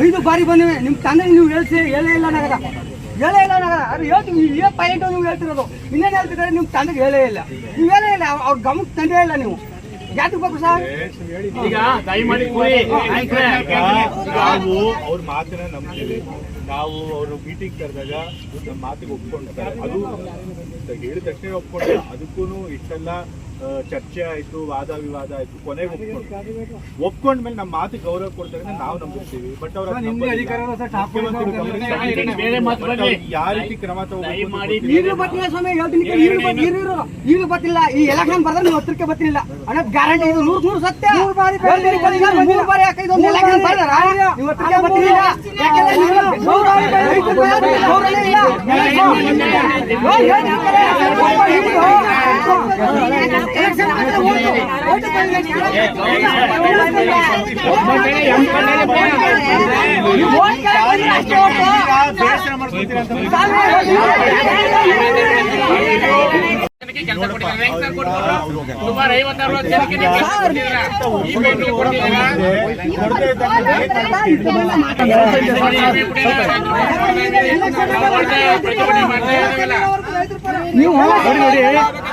ಐದು ಬಾರಿ ಬಂದಿವೆ ನಿಮ್ ತಂದೆ ನೀವು ಹೇಳ್ಸಿ ಹೇಳೇ ಇಲ್ಲ ನಗರ ಹೇಳೇ ಇಲ್ಲ ನಗರ ಅದು ಹೇಳ್ತೀವಿ ನೀವು ಏ ಪಾಯಿಂಟ್ ನೀವು ಹೇಳ್ತಿರೋದು. ಇನ್ನೇನು ಹೇಳ್ತಿದ್ದಾರೆ ನಿಮ್ ತಂದೆಗೆ ಹೇಳೇ ಇಲ್ಲ. ನೀವು ಹೇಳೇ ಇಲ್ಲ ಅವ್ರ ಗಮನಕ್ಕೆ ತಂದೇ ಇಲ್ಲ ನೀವು. ಯಾತಕ್ಕೆ ಬೇಕು ಸರ್? ಈಗ ದಯಮಾಡಿ ಕೂರಿ. ನಾವು ಅವ್ರ ಮಾತನ್ನ ನಂಬ್ತೀವಿ. ನಾವು ಅವ್ರ ಮೀಟಿಂಗ್ ಕರೆದಾಗ ನಮ್ಮ ಮಾತಿಗೆ ಒಪ್ಕೊಂಡಿರ್ತಾರೆ. ಅದು ಹೇಳಿದ ತಕ್ಷಣ ಒಪ್ಕೊಂಡ ಅದಕ್ಕೂ ಇಷ್ಟೆಲ್ಲ ಚರ್ಚೆ ಆಯ್ತು ವಾದ ವಿವಾದ ಆಯ್ತು ಕೊನೆಗೆ ಒಪ್ಕೊಂಡು ಮೇಲೆ ನಮ್ಮ ಮಾತು ಗೌರವ ಕೊಡ್ತಾರೆ ನಾವು ನಂಬಿರ್ತೀವಿ ಬಟ್ ಅವ್ರ ಬೇರೆ ಮಾತು ಬನ್ನಿ. ಯಾವ ರೀತಿ ಕ್ರಮ ಬರ್ತಿಲ್ಲ ಈ ಎಲೆಕ್ಷನ್ ಬರ್ದ್ರೆ ನೀವು ಹತ್ರಕ್ಕೆ ಬರ್ತಿಲ್ಲ ಅಣ್ಣ ಗ್ಯಾರಂಟಿ ಇದು ನೂರ್ ನೂರ್ ಸತ್ಯ ಮೂರು ಬಾರಿ ಮೂರು ಬಾರಿ ಯಾಕೆ ಇದೊಂದು ಎಲೆಕ್ಷನ್ ಬರ್ದಾರ ನೀವು ಹತ್ರಕ್ಕೆ ಬರ್ತಿಲ್ಲ ಯಾಕೆಂದ್ರೆ ಸುಮಾರು ಐವತ್ತು ಅರವತ್ತು ಜನಕ್ಕೆ ನೀವು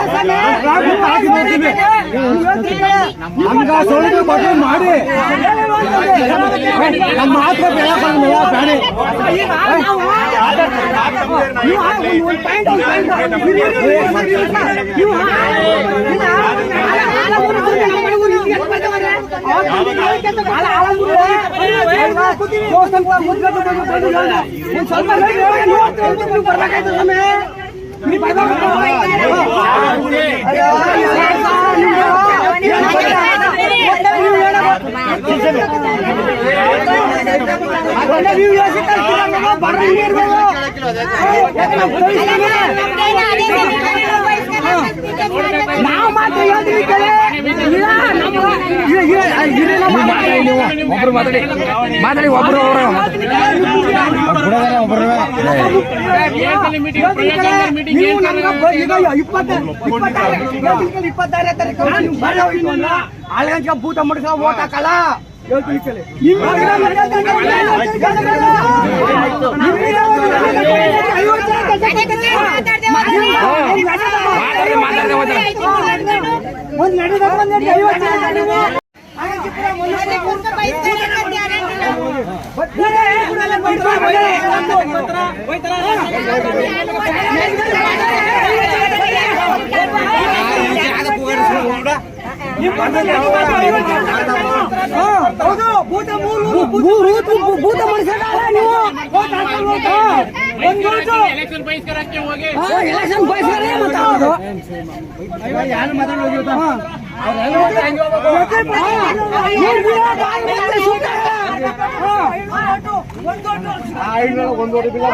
ಗೊತ್ತಿಲ್ಲ ಅಂತ ಹೇಳ್ಕೊಂಡು ಹೋಗಿ ಹೋಗಿ ಏ, ಹೋಗಿ ಹೋಗಿ ಹೋಗಿ ಹೋಗಿ ಹೋಗಿ ನೀವು ಹೋಗಿ ಹೋಗಿ ನಾವು ಮಾಡೋದು ಮಾಡ್ತೀವಿ ಹೋಗಿ ನಮ್ಗ ಸೋಲಿಗೆ ಬಗ್ಗೆ ಮಾಡಿ ನಮ್ಮ ಮಾತ್ರ ಬೆಳೆ ಬಂದ ಬೇಡಿ ನಾವು ಮಾತ್ರ ಹೇಳ್ತೀವಿ ಕೇಳಿ. ಇಲ್ಲ, ನಮ್ಮ- ಇಲ್ಲ, ಇಲ್ಲ, ಇಲ್ಲ, ನಮ್ಮ ಮಾತ್ರ ನೀವು. ಒಬ್ರು ಮಾತಾಡಿ ಮಾತಾಡಿ ಒಬ್ರು ಅವರು ಇಪ್ಪತ್ತಾರನೇ ತಾರೀಕು ಭೂತ ಮುಡ್ಸ ಓಟ್ ಹಾಕಲ್ಲ ಒಂದ್ ನಡೆದ ಐವತ್ತು ಭೂತ ಮೂರು ಮೂರು ಭೂತ ಮನುಷ್ಯರಲ್ಲ ನೀವು vote ಹಾಕಲ್ಲ vote. ಒಂದು vote. ಎಲೆಕ್ಷನ್ ಬಹಿಷ್ಕಾರಕ್ಕೆ ಹೋಗಿ ಹಾ, election ಬಯಸ್ತಾರೆ ಮತ್ತೆ ಹೌದು. ಹಾ. ನೀವ್ ಬಿಡ,